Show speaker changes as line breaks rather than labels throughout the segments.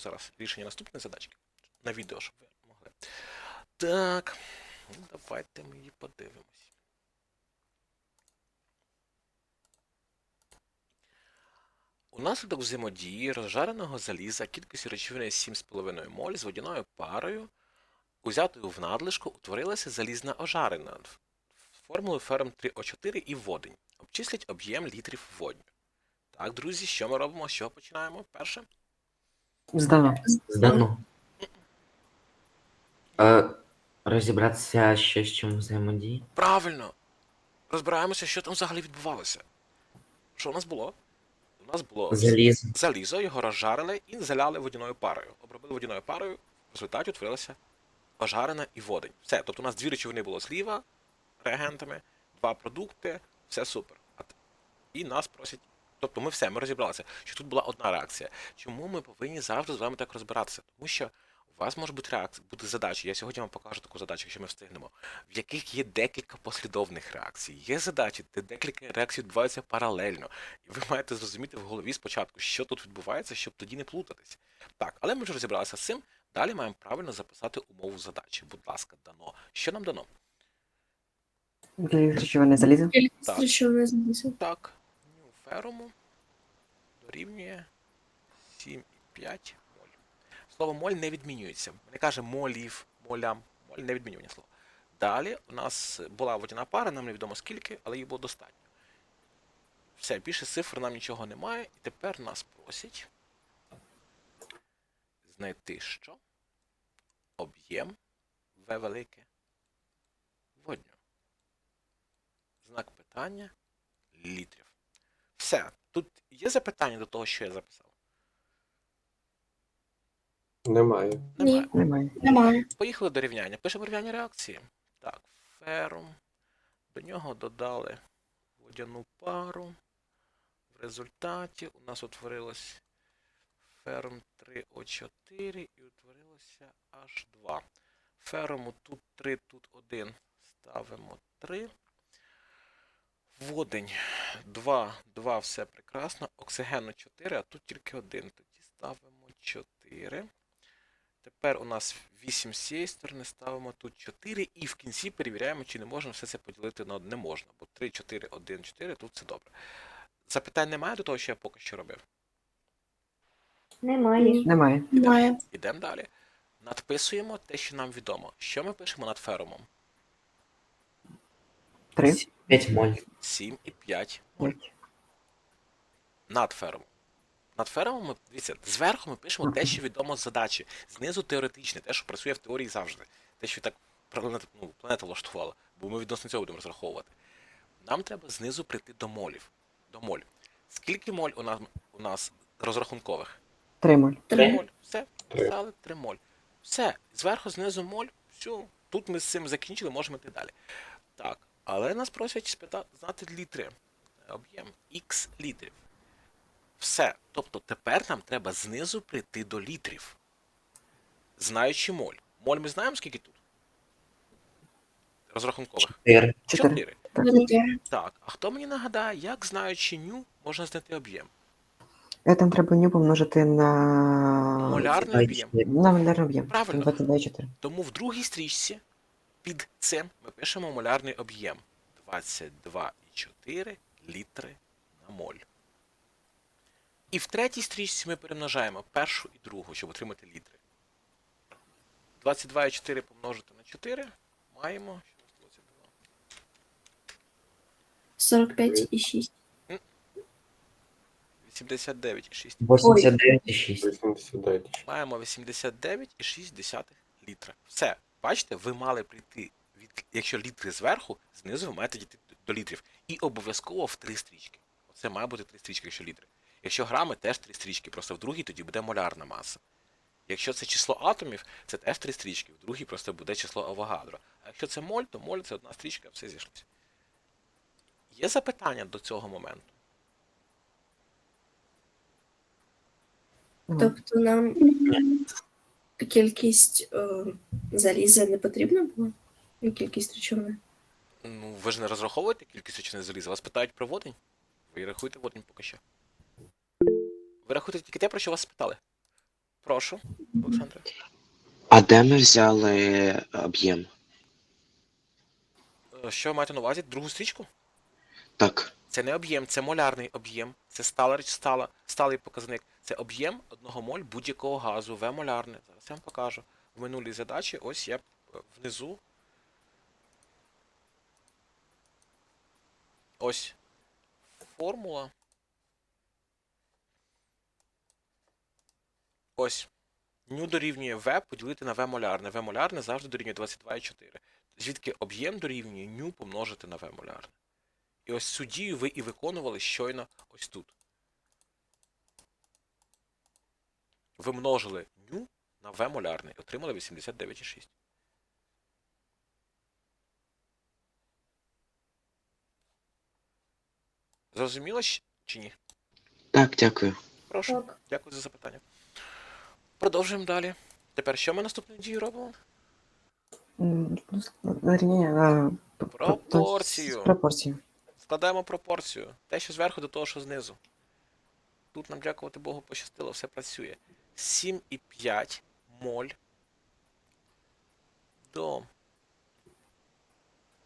зараз рішення наступної задачки на відео, щоб ви могли. Так. Ну, давайте ми її подивимось. Унаслідок взаємодії розжареного заліза кількістю речовини 7,5 моль з водяною парою, узятою в надлишку, утворилася залізна ожарина формулою ферм 3О4 і водень. Обчисліть об'єм літрів водню. Так, друзі, що ми робимо? З чого починаємо? Перше?
Здано.
Здано. Е, розібратися, що з чим взаємодії.
Правильно! Розбираємося, що там взагалі відбувалося. Що у нас було? У нас було
Заліз.
залізо, його розжарили і заляли водяною парою. Обробили водяною парою, в результаті утворилася ожарена і водень. Все. Тобто у нас дві речовини було зліва реагентами, два продукти, все супер. І нас просять. Тобто ми все, ми розібралися, що тут була одна реакція. Чому ми повинні завжди з вами так розбиратися? Тому що у вас може бути реакція, бути задача. Я сьогодні вам покажу таку задачу, якщо ми встигнемо, в яких є декілька послідовних реакцій. Є задачі, де декілька реакцій відбуваються паралельно. І ви маєте зрозуміти в голові спочатку, що тут відбувається, щоб тоді не плутатись. Так, але ми вже розібралися з цим. Далі маємо правильно записати умову задачі. Будь ласка, дано. Що нам дано?
Кількість речовини заліза.
Так. Так, ню феруму дорівнює 7,5 моль. Слово моль не відмінюється. Ми не каже молів, молям, моль не відмінювання слова. Далі у нас була водяна пара, нам невідомо скільки, але її було достатньо. Все, більше цифр нам нічого немає, і тепер нас просять знайти що? Об'єм В велике водню. Знак питання літрів. Все. Тут є запитання до того, що я записав?
Немає.
Немає.
Немає.
Немає.
Поїхали до рівняння. Пишемо рівняння реакції. Так, ферум. До нього додали водяну пару. В результаті у нас утворилось ферм 3О4 і утворилося H2. Феруму тут 3, тут 1. Ставимо 3. Водень 2, 2, все прекрасно. Оксигену 4, а тут тільки 1. Тоді ставимо 4. Тепер у нас 8 з цієї сторони, ставимо тут 4 і в кінці перевіряємо, чи не можна все це поділити на. Не можна, бо 3, 4, 1, 4, тут все добре. Запитань немає до того, що я поки що робив.
Немає.
Немає.
Немає.
Ідемо далі. Надписуємо те, що нам відомо. Що ми пишемо над ферумом?
Три.
5 моль.
7 і 5
Ой.
над ферумом. Над ферумом ми дивіться, зверху ми пишемо те, що відомо з задачі. Знизу теоретичне, те, що працює в теорії завжди. Те, що так планета, ну, планета влаштувала, бо ми відносно цього будемо розраховувати. Нам треба знизу прийти до молів. До моль. Скільки моль у нас, у нас розрахункових?
Три моль.
Три.
моль. Все,
Три.
моль. Все, зверху, знизу моль, все. Тут ми з цим закінчили, можемо йти далі. Так, але нас просять спита... знати літри. Об'єм Х літрів. Все. Тобто тепер нам треба знизу прийти до літрів. Знаючи моль. Моль ми знаємо, скільки тут? Розрахункових.
4.
Чотири. Так.
А хто мені нагадає, як знаючи ню, можна знайти об'єм?
Там треба ню помножити на...
Молярний об'єм.
На молярний об'єм.
Правильно.
22,4.
Тому в другій стрічці під цим ми пишемо молярний об'єм 22,4 літри на моль. І в третій стрічці ми перемножаємо першу і другу, щоб отримати літри. 22,4 помножити на 4 маємо. що у нас 22?
45 і 6.
89,6.
89,6.
Маємо 89,6 літра. Все. Бачите, ви мали прийти від, якщо літри зверху, знизу ви маєте дійти до літрів. І обов'язково в три стрічки. Оце має бути три стрічки, якщо літри. Якщо грами, теж три стрічки, просто в другій тоді буде молярна маса. Якщо це число атомів, це теж три стрічки, в другій просто буде число Авогадро. А якщо це моль, то моль це одна стрічка, все зійшлося. Є запитання до цього моменту?
Тобто нам кількість е, заліза не потрібна була? І Кількість речовини.
Ну, ви ж не розраховуєте кількість речовини заліза, вас питають про водень. Ви рахуєте водень поки що. Ви рахуєте тільки те, про що вас спитали. Прошу, Олександре.
А де ми взяли об'єм?
Е, Що ви маєте на увазі? Другу стрічку?
Так.
Це не об'єм, це молярний об'єм. Це стала річ, стала, сталий показник. Це об'єм одного моль будь-якого газу, В-молярне. Зараз я вам покажу. В минулій задачі ось я е, внизу. Ось формула. Ось. Ню дорівнює В поділити на В молярне. В молярне завжди дорівнює 22,4. Звідки об'єм дорівнює ню помножити на В молярне. І ось цю дію ви і виконували щойно ось тут. Ви множили ню на В молярне і отримали 89,6. Зрозуміло чи ні?
Так, дякую.
Прошу.
Так.
Дякую за запитання. Продовжуємо далі. Тепер що ми наступну дію робимо? Пропорцію.
Пропорцію.
Складаємо пропорцію. Те, що зверху до того, що знизу. Тут нам, дякувати Богу, пощастило, все працює. 7,5 моль. До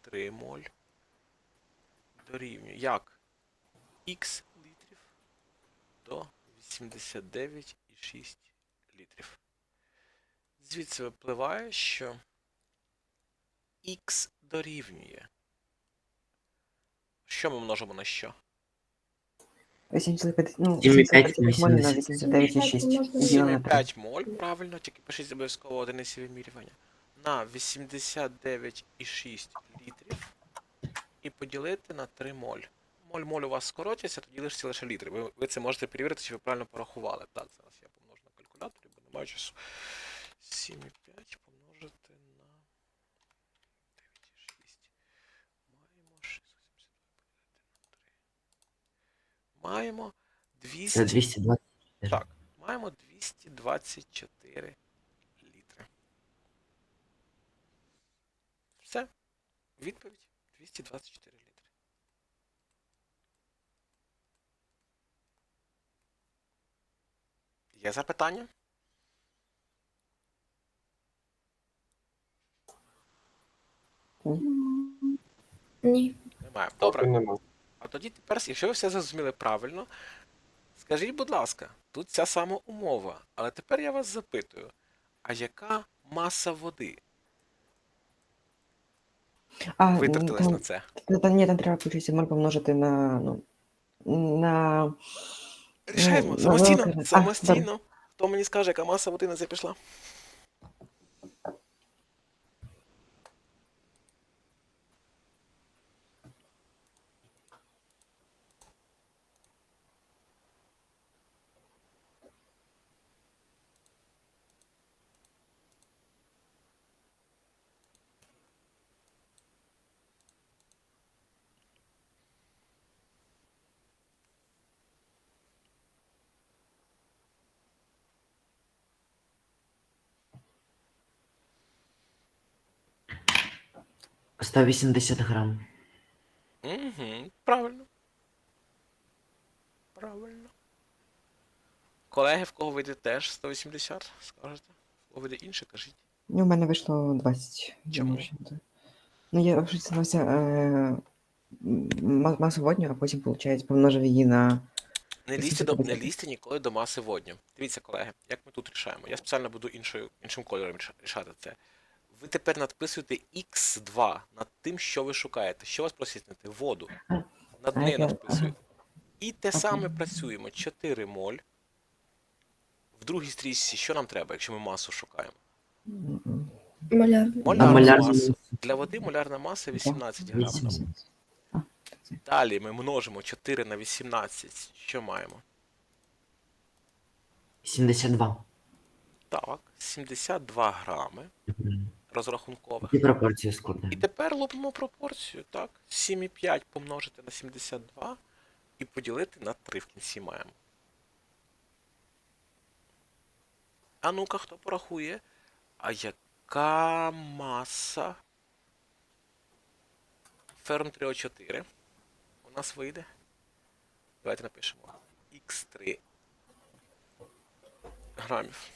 3 моль. Дорівнює. Як? Х літрів до 89,6 літрів. Звідси випливає, що х дорівнює. Що ми множимо на що?
85, ну,
7,5
75 моль на 89,6.
Можна
Ділимо на 3.
5 моль, правильно, тільки пишіть обов'язково одиниці вимірювання. На 89,6 літрів і поділити на 3 моль. Моль моль у вас скоротяться, тоді лишиться лише літри. Ви, ви це можете перевірити, чи ви правильно порахували. Так, зараз я помножу на калькуляторі, бо немає часу. 7,5 помножити на 9,6. Маємо 672 поділити на 3. Маємо 200.
Це 220.
Так, маємо 224 літри. Все. Відповідь 224 літри. Є запитання?
Ні.
Немає. Добре.
нема.
А тоді тепер, якщо ви все зрозуміли правильно, скажіть, будь ласка, тут ця сама умова. Але тепер я вас запитую: а яка маса води
А,
витратилась
там,
на це?
та- та ні, там треба моль помножити на, ну, на...
Рішаємо
ну,
самостійно,
ну, а,
самостійно. Хто мені скаже, яка маса води на це пішла?
— 180 грам.
Угу, правильно. Правильно. Колеги, в кого вийде теж 180, скажете? В кого вийде інше, кажіть.
Ну, у мене вийшло 20.
Чому?
Ну, я вже дізнався е, масу водню, а потім, виходить, помножив її на...
Не лізьте, до, не лізьте ніколи до маси водню. Дивіться, колеги, як ми тут рішаємо. Я спеціально буду іншою, іншим кольором рішати це. Ви тепер надписуєте x2 над тим, що ви шукаєте. Що вас просять знайти? Воду. Над нею надписуєте. І те саме працюємо. 4 моль. В другій стрічці що нам треба, якщо ми масу шукаємо?
м,
Малярний.
А
Молярну
малярний
масу. Для води молярна маса 18 грам.
80.
Далі ми множимо 4 на 18. Що маємо?
72.
Так, 72 грами. Розрахункових.
І пропорцію
І тепер лупимо пропорцію, так? 7,5 помножити на 72 і поділити на 3 в кінці маємо. А ну-ка, хто порахує? А яка маса ферм 3О4 у нас вийде? Давайте напишемо Х3 грамів.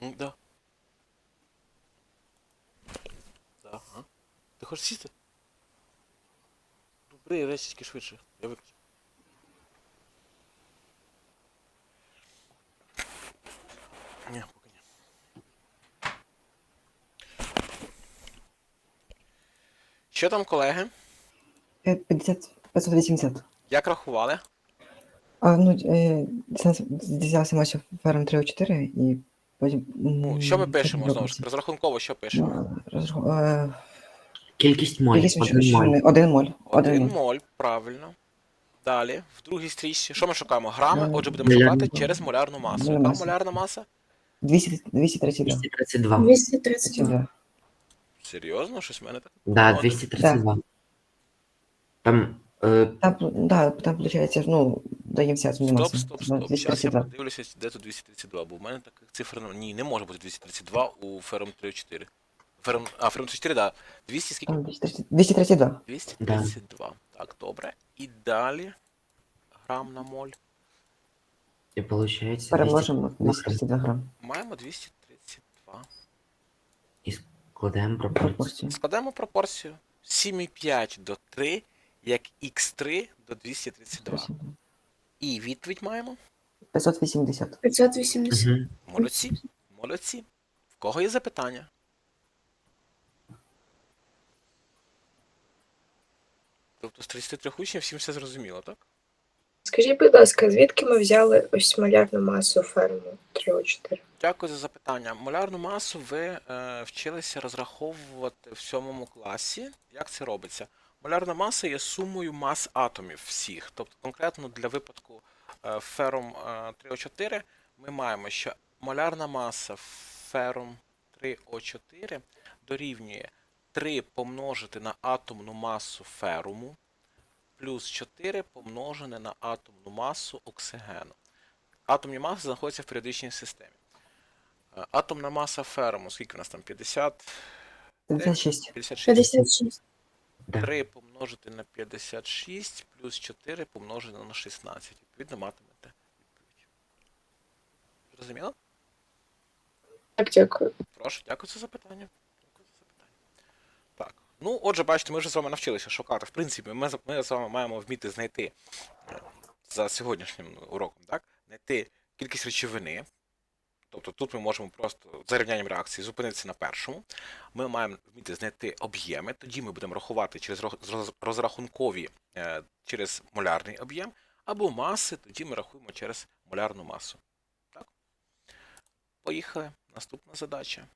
Да. Да, ага. Ти хочеш сісти? Ну, бери швидше. Я виключу. Ні, поки ні. Що там, колеги?
Е, 50, 580.
Як рахували?
А, ну, е, дізнався- дізнався ферм 3-4 і потім...
Ну, що ми пишемо знову ж? Розрахунково що пишемо?
Розрахунково.
Кількість моль.
Кількість
Один
що-
моль.
що- Один моль.
Один
Один моль.
моль, правильно. Далі, в другій стрічці. Що ми шукаємо? Грами,
Е,
отже, будемо
молярну
шукати
масу.
через молярну масу. Яка молярна маса?
200, 232.
232.
232.
232.
Серйозно? Щось в мене так.
Да,
От.
232. Там е,
Там, да, там, получается, ну, даемся от
Стоп,
массы.
стоп, стоп. Зараз я подивлюся, де тут 232, бо в мене таких цифр нема. Ні, не може бути 232 у Ферм 3.4. Ферм, а, Ферм 3.4, да. 200 скільки?
Там 230 232.
232. Так, добре. І далі. Грам на моль.
і виходить
Перемножимо 232 грам.
Маємо 232.
І складаємо пропорцію.
Пропорцію.
Складаємо пропорцію 7,5 до 3, як х3 до 232. І відповідь маємо.
580.
580.
Угу.
Молодці. Молодці. В кого є запитання? Тобто з 33 учнів всім все зрозуміло, так?
Скажіть, будь ласка, звідки ми взяли ось малярну масу ферму 3-4?
Дякую за запитання. Молярну масу ви е, вчилися розраховувати в сьомому класі. Як це робиться? Молярна маса є сумою мас атомів всіх. Тобто, конкретно для випадку е, ферум е, 3О4 ми маємо, що молярна маса ферум 3О4 дорівнює 3 помножити на атомну масу феруму плюс 4 помножене на атомну масу оксигену. Атомні маси знаходяться в періодичній системі. Е, Атомна маса ферму, скільки у нас там? 50,
56.
56.
56.
Да.
3 помножити на 56 плюс 4 помножити на 16. Відповідно, матимете відповідь. Зрозуміло?
Так, дякую.
Прошу, дякую за запитання. Дякую за запитання. Так. Ну, отже, бачите, ми вже з вами навчилися шукати. В принципі, ми, з- ми з вами маємо вміти знайти е, за сьогоднішнім уроком, так? Знайти кількість речовини. Тобто тут ми можемо просто за рівнянням реакції зупинитися на першому. Ми маємо вміти знайти об'єми, тоді ми будемо рахувати через роз- роз- розрахункові е, через молярний об'єм, або маси, тоді ми рахуємо через молярну масу. Так? Поїхали. Наступна задача.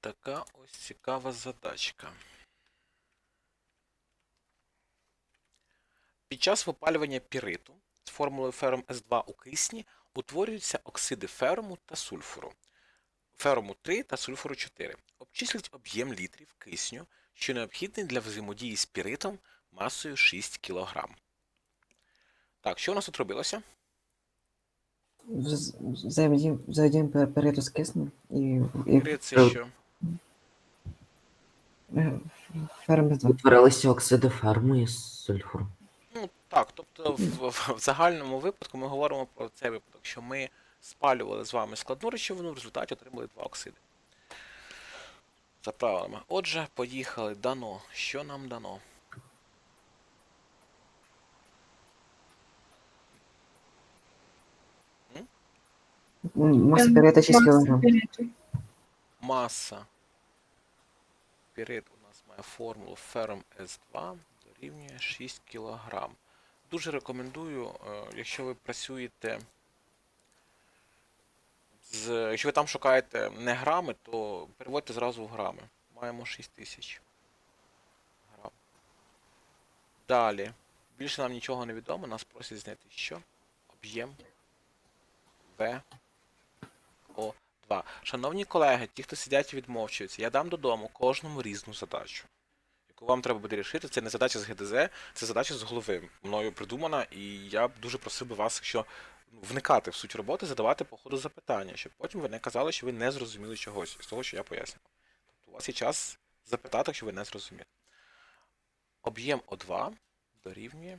Така ось цікава задачка. Під час випалювання піриту з формулою ферум С2 у кисні утворюються оксиди феруму та сульфуру. Феруму 3 та сульфуру 4. Обчисліть об'єм літрів кисню, що необхідний для взаємодії з піритом масою 6 кг. Так, що у нас тут робилося?
Взаємодіємо взаємодіємо з киснем і,
Пірит це що?
е, ферм без 2.
Утворилися оксиди ферму і сульфуру.
Так, тобто в, в, в загальному випадку ми говоримо про цей випадок, що ми спалювали з вами складну речовину, в результаті отримали два оксиди. За правилами. Отже, поїхали. Дано. Що нам дано?
Маса перета 6
Маса
кг.
Маса. Пірит у нас має формулу ферм С2 дорівнює 6 кг. Дуже рекомендую, е, якщо ви працюєте з. Якщо ви там шукаєте не грами, то переводьте зразу в грами. Маємо 6000 грам. Далі. Більше нам нічого не відомо, нас просять знайти що? Об'єм В О2. Шановні колеги, ті, хто сидять і відмовчуються, я дам додому кожному різну задачу, яку вам треба буде рішити. Це не задача з ГДЗ, це задача з голови. Мною придумана, і я б дуже просив би вас, якщо ну, вникати в суть роботи, задавати по ходу запитання, щоб потім ви не казали, що ви не зрозуміли чогось з того, що я пояснював. Тобто у вас є час запитати, якщо ви не зрозуміли. Об'єм О2 дорівнює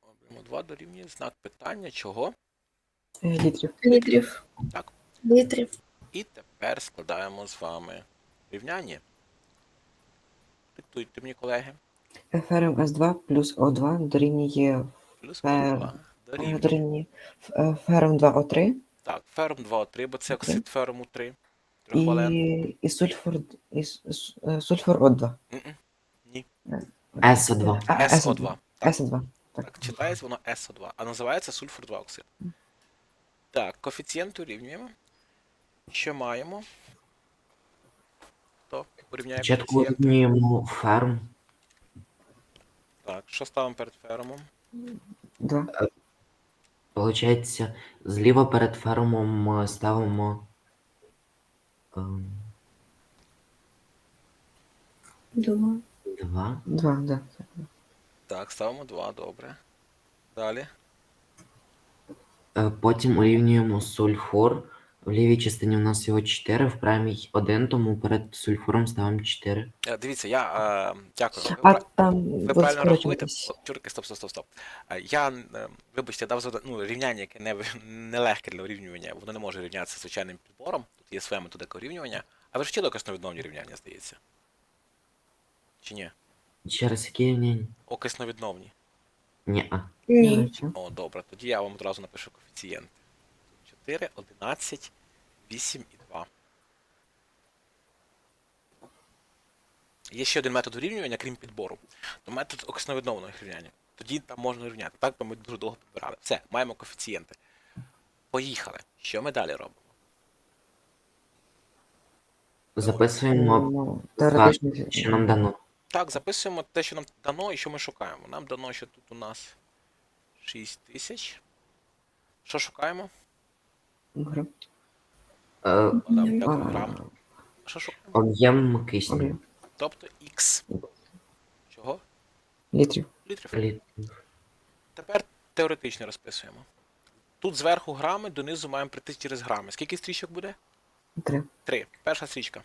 Об'єм О2 дорівнює знак питання чого?
Літрів.
Літрів.
Так.
Літрів.
І тепер складаємо з вами рівняння. Диктуйте мені, колеги.
ФРМ С2 плюс О2 дорівнює
Плюс
Е,
2
е,
дорівнює.
е, ФРМ 2 О3
Так, ферм 2О3, бо це оксид ферму 3. Трихвалентний.
і, і сульфур, і е, сульфур О2.
М-м. Ні.
СО2.
СО2. Так,
СО2.
так, читається воно СО2, а називається сульфур 2 оксид. Так, коефіцієнт урівнюємо. Що маємо? Хто урівняє
Спочатку
коефіцієнт?
урівнюємо ферм.
Так, що ставимо перед фермом?
2.
Получається, зліва перед фермом е, ставимо. ем,
Два.
2.
2, да.
Так, ставимо 2, добре. Далі.
Е, Потім урівнюємо сульфур. В лівій частині у нас його 4, в правій 1, тому перед сульфуром ставимо 4.
Е, Дивіться, я е, дякую. Ви
А
пра-
там
Ви правильно рахуєте? О, Чурки, стоп, стоп, стоп, стоп. Е, Я, е, вибачте, дав зада... ну, рівняння, яке не, в- нелегке для урівнювання. Воно не може рівнятися звичайним підбором. Тут є своя методика урівнювання. А ви ж вчили окисновідновні рівняння, здається? Чи ні?
Ще раз які рівняння?
Окисновідновні.
Ні. а.
Ні.
О, добре, тоді я вам одразу напишу коефіцієнти. 4, 11, 8 і 2. Є ще один метод урівнювання, крім підбору. То метод окисновідновного рівняння. Тоді там можна рівняти. Так, то ми дуже довго підбирали. Все, маємо коефіцієнти. Поїхали. Що ми далі робимо?
Записуємо,
Ну, теоретично.
що нам дано.
Так, записуємо те, що нам дано і що ми шукаємо. Нам дано, що тут у нас 6 тисяч. Що шукаємо?
Гра.
Е.
Що?
Об'єм кисню.
Тобто Х. Чого?
Літрів.
Літрів.
Літрів.
Тепер теоретично розписуємо. Тут зверху грами, донизу маємо прийти через грами. Скільки стрічок буде?
3.
Три. Перша стрічка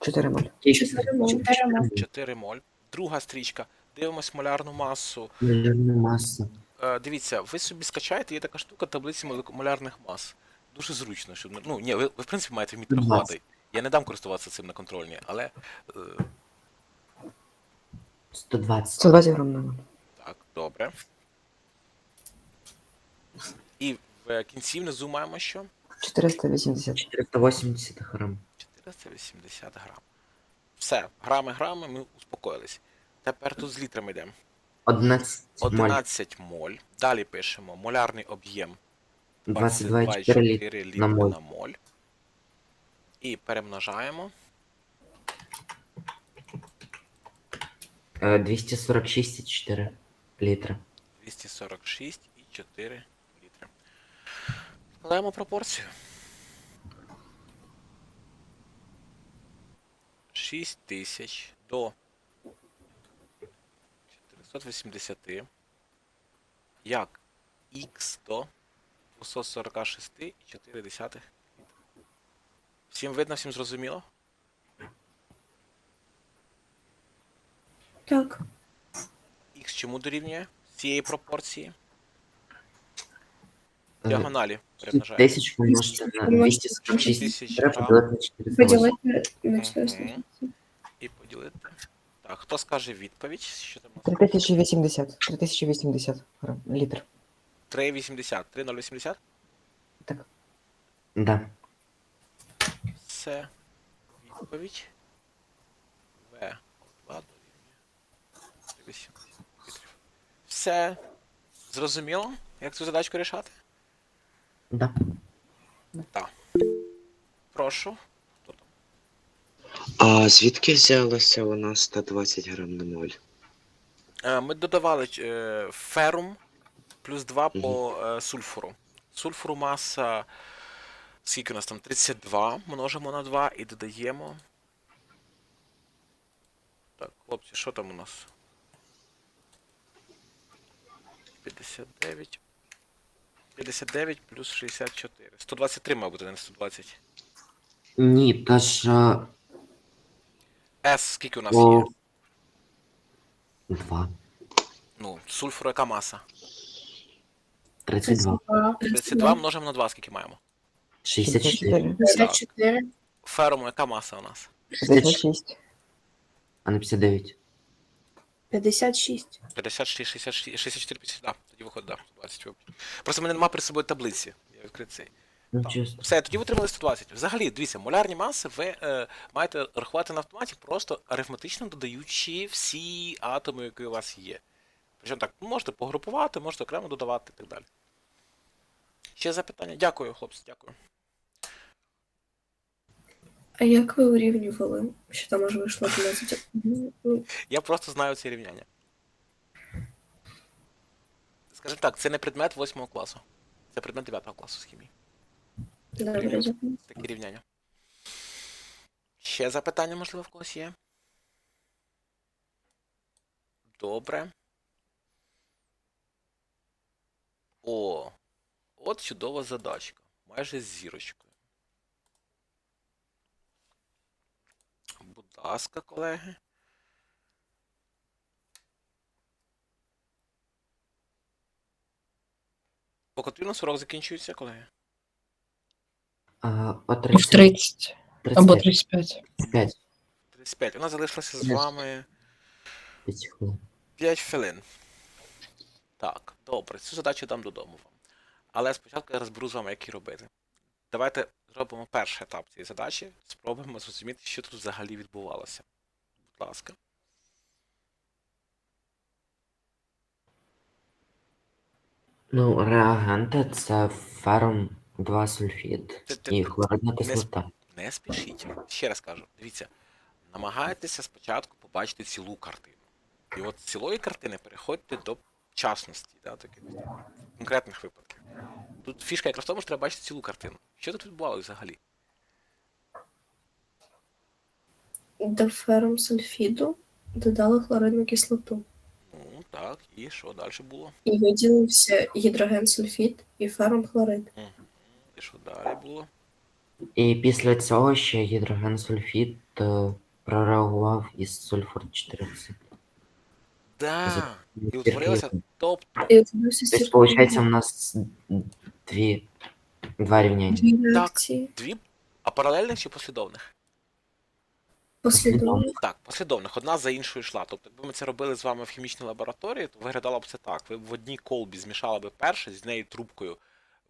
4 моль.
Чотири моль. Чотири моль.
4 моль. Друга стрічка. Дивимось молярну масу.
Молярна маса.
Е, дивіться, ви собі скачаєте, є така штука таблиці молярних мас. Дуже зручно, щоб. Ну, ні, ви, ви в принципі маєте вміти рахувати. Я не дам користуватися цим на контрольні, але е,
120.
120 грам на
так, добре. І в кінці внизу маємо що?
480.
480 грам.
480 грам. Все, грами грами, ми успокоїлись. Тепер тут з літрами йдемо.
11 моль.
11 моль. Далі пишемо молярний об'єм
22,4 літри.
літри
на моль.
на моль. І перемножаємо.
Е, 246,4 літра.
246,4 літри. Складаємо пропорцію. 6 тисяч до 480 як х до 246,4. Всім видно, всім зрозуміло?
Так.
Х чому дорівнює цієї пропорції?
Е,
Діагоналі перемножаємо.
Тисяч помножити на 246 треба поділити на 408.
Поділити на
Мгм.
480.
І поділити. Так, хто скаже відповідь? Що там?
3080. 3080. Літр.
3,80. 3,080? Так.
Да.
Це відповідь. В. 2 дорівнює 3,80 літрів. Все. Зрозуміло, як цю задачку рішати?
Да.
Прошу. Хто там?
А звідки взялося у нас 120 грам на моль?
Е, Ми додавали е, ферум плюс 2 по е, сульфуру. Сульфуру маса. Скільки у нас там? 32 множимо на 2 і додаємо. Так, хлопці, що там у нас? 59. 59 плюс 64. 123, мабуть, а не 120.
Ні, та ж
С скільки у нас є?
о, 2.
Ну, сульфуру яка маса?
32.
32 множимо на 2, скільки маємо.
64.
54.
Феруму, яка маса у нас?
56.
А не 59.
56.
56, 66, 64, 50, да, тоді виходить, да, 120. вибач. Просто в мене немає при собою таблиці. Я відкрив цей.
Ну, чесно.
Все, тоді ви отримали 120. Взагалі, дивіться, молярні маси ви е, маєте рахувати на автоматі, просто арифметично додаючи всі атоми, які у вас є. Причому так, ну, можете погрупувати, можете окремо додавати і так далі. Ще запитання? Дякую, хлопці, дякую.
А як ви урівнювали, що там аж вийшло 11? Ну,
Я просто знаю ці рівняння. Скажімо так, це не предмет 8 класу. Це предмет 9 класу з хімії.
Добре.
Такі рівняння. Ще запитання, можливо, в когось є? Добре. О, от чудова задачка. Майже з зірочкою. Будь ласка, колеги. По котрі у нас урок закінчується, колеги?
А, о
В
30.
30 або
35.
35.
5.
35. У нас залишилося з вами
5 хвилин.
5 хвилин. Так, добре, цю задачу дам додому вам. Але спочатку я розберу з вами, як її робити. Давайте зробимо перший етап цієї задачі, спробуємо зрозуміти, що тут взагалі відбувалося. Будь ласка.
Ну, реагенти це ферум 2 сульфід
Ти- ти-
і хлоридна кислота.
Не спішіть. Ще раз кажу, дивіться, намагайтеся спочатку побачити цілу картину. І от з цілої картини переходьте до частності, да, таких конкретних випадків. Тут фішка якраз в тому, що треба бачити цілу картину. Що тут відбувалося взагалі?
До ферум сульфіду додали хлоридну кислоту.
Ну, так, і що далі було?
І виділився гідроген сульфід і ферум хлорид.
І що далі було?
І після цього ще гідроген сульфід е, прореагував із сульфур 4
Да. І утворилося,
І утворився
Тобто, виходить, у нас дві, два рівняння.
Дві реакції
дві, а паралельних чи послідовних?
послідовно.
Так, послідовних, одна за іншою йшла. Тобто, якби ми це робили з вами в хімічній лабораторії, то виглядало б це так. Ви б в одній колбі змішали би перше, з нею трубкою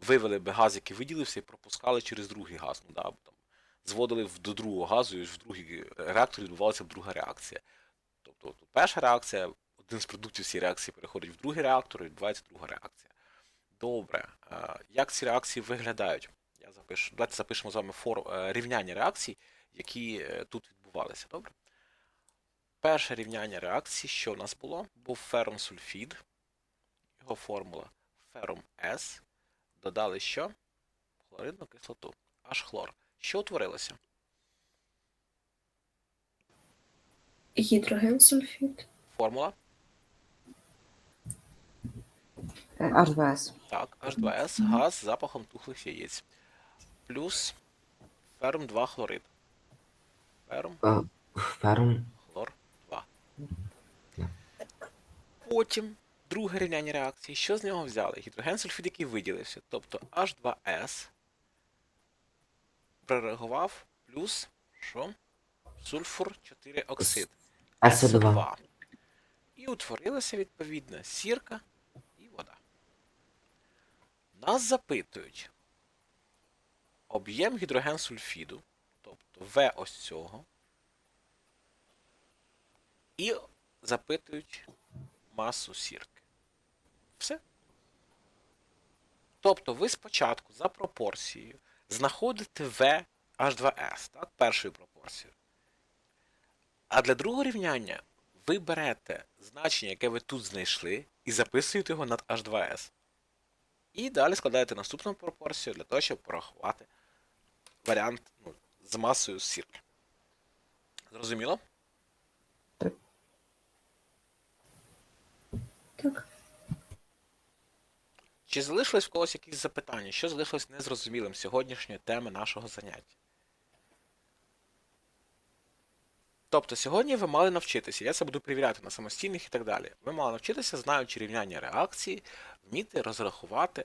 вивели би газ, який виділився, і пропускали через другий газ. Ну, да, або там, зводили в- до другого газу, і в другій реакторі відбувалася б друга реакція. Тобто, от перша реакція, один з продуктів цієї реакції переходить в другий реактор, і відбувається друга реакція. Добре. Як ці реакції виглядають? Я запишу. Давайте запишемо з вами фор... е, рівняння реакцій, які е, тут відбувалися. Добре? Перше рівняння реакції, що у нас було? Був ферум сульфід. Його формула ферум С. Додали що? Хлоридну кислоту. Аж хлор. Що утворилося?
Гідроген сульфід.
Формула?
Е, H2S.
Так, H2S, газ з запахом тухлих яєць. Плюс ферум 2 хлорид. Ферум
Е, Ферум
хлор 2. Потім друге рівняння реакції. Що з нього взяли? Гідроген сульфід, який виділився. Тобто H2S прореагував плюс що? Сульфур 4 оксид.
СО2.
СО2. І утворилася відповідно сірка. Нас запитують об'єм гідроген сульфіду, тобто В ось цього. І запитують масу сірки. Все. Тобто ви спочатку за пропорцією знаходите В H2S, так, першою пропорцією. А для другого рівняння ви берете значення, яке ви тут знайшли, і записуєте його над H2S. І далі складаєте наступну пропорцію для того, щоб порахувати варіант ну, з масою сірки. Зрозуміло?
Так.
Чи залишилось в когось якісь запитання? Що залишилось незрозумілим сьогоднішньої теми нашого заняття? Тобто сьогодні ви мали навчитися, я це буду перевіряти на самостійних і так далі. Ви мали навчитися, знаючи рівняння реакції, вміти розрахувати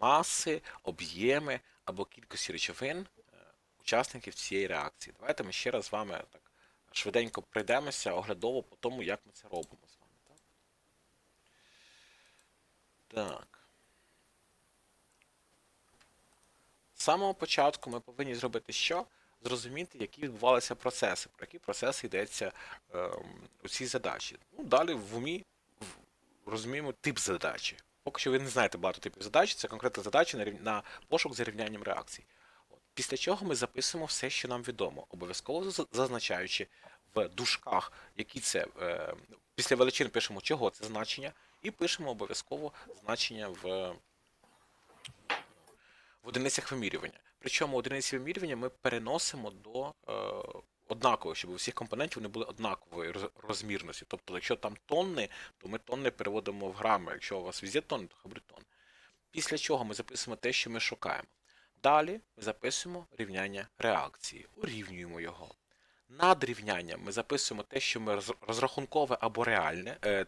маси, об'єми або кількості речовин е, учасників цієї реакції. Давайте ми ще раз з вами так швиденько пройдемося оглядово по тому, як ми це робимо з вами. Так. так. З самого початку ми повинні зробити що? Зрозуміти, які відбувалися процеси, про які процеси йдеться ем, у цій задачі. Ну, далі в умі розуміємо тип задачі. Поки що ви не знаєте багато типів задач, це конкретна задача на, на пошук за рівнянням реакцій. Після чого ми записуємо все, що нам відомо, обов'язково зазначаючи в дужках, які це е, після величин пишемо, чого це значення, і пишемо обов'язково значення в, в одиницях вимірювання. Причому одиниці вимірювання ми переносимо до е, однакових, щоб у всіх компонентів вони були однакової розмірності. Тобто, якщо там тонни, то ми тонни переводимо в грами. Якщо у вас везде тонни, то буде тонни. Після чого ми записуємо те, що ми шукаємо. Далі ми записуємо рівняння реакції, урівнюємо його. Над рівнянням ми записуємо те, що ми розрахункове або реальне. Е,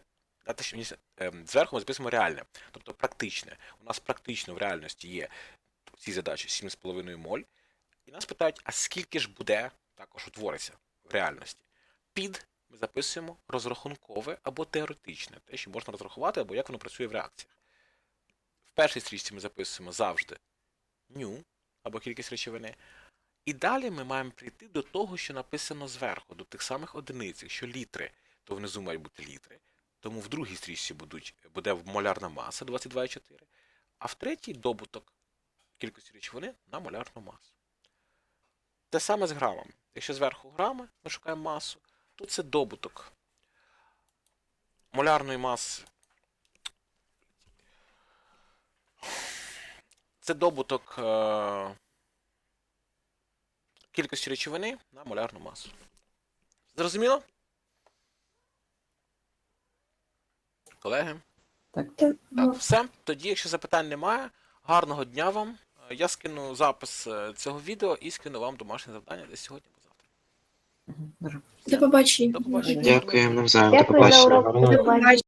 те, що, ні, е, зверху ми записуємо реальне, тобто практичне. У нас практично в реальності є цій задачі 7,5 моль. І нас питають, а скільки ж буде також утвориться в реальності? Під ми записуємо розрахункове або теоретичне, те, що можна розрахувати, або як воно працює в реакціях. В першій стрічці ми записуємо завжди ню або кількість речовини. І далі ми маємо прийти до того, що написано зверху, до тих самих одиниць. Якщо літри, то внизу мають бути літри. Тому в другій стрічці будуть, буде молярна маса 22,4, а в третій добуток кількості речовини на молярну масу. Те саме з грамами. Якщо зверху грами ми шукаємо масу, то це добуток молярної маси. Це добуток е- кількості речовини на молярну масу. Зрозуміло? Колеги?
Так.
Так,
Так, все. Тоді, якщо запитань немає, гарного дня вам. Я скину запис е, цього відео і скину вам домашнє завдання десь сьогодні або завтра.
До побачення.
До побачення.
Дякуємо навзаєм.
До побачення.